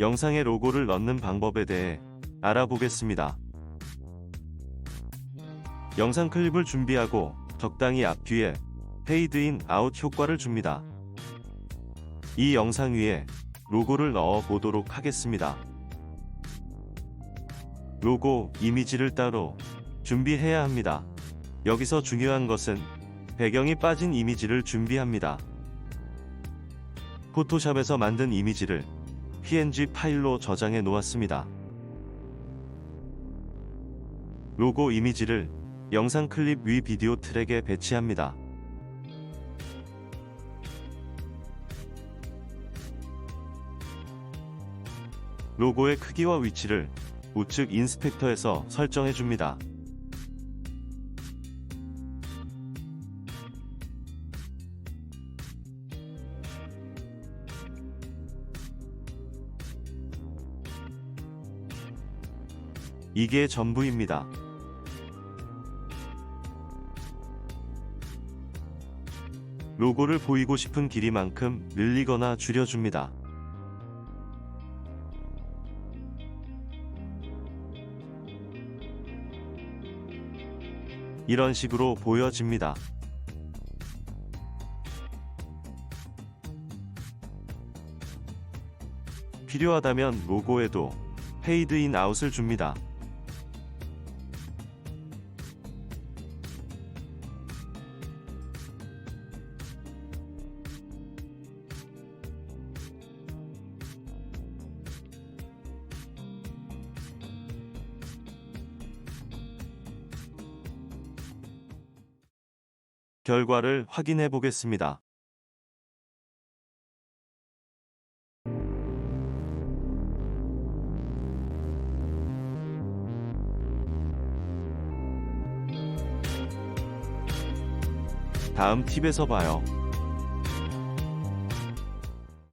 영상에 로고를 넣는 방법에 대해 알아보겠습니다. 영상 클립을 준비하고 적당히 앞 뒤에 페이드인 아웃 효과를 줍니다. 이 영상 위에 로고를 넣어 보도록 하겠습니다. 로고 이미지를 따로 준비해야 합니다. 여기서 중요한 것은 배경이 빠진 이미지를 준비합니다. 포토샵에서 만든 이미지를 PNG 파일로 저장해 놓았습니다. 로고 이미지를 영상 클립 위 비디오 트랙에 배치합니다. 로고의 크기와 위치를 우측 인스펙터에서 설정해 줍니다. 이게 전부입니다. 로고를 보이고 싶은 길이만큼 늘리거나 줄여줍니다. 이런 식으로 보여집니다. 필요하다면 로고에도 페이드인 아웃을 줍니다. 결과를 확인해 보겠습니다. 다음 팁에서 봐요.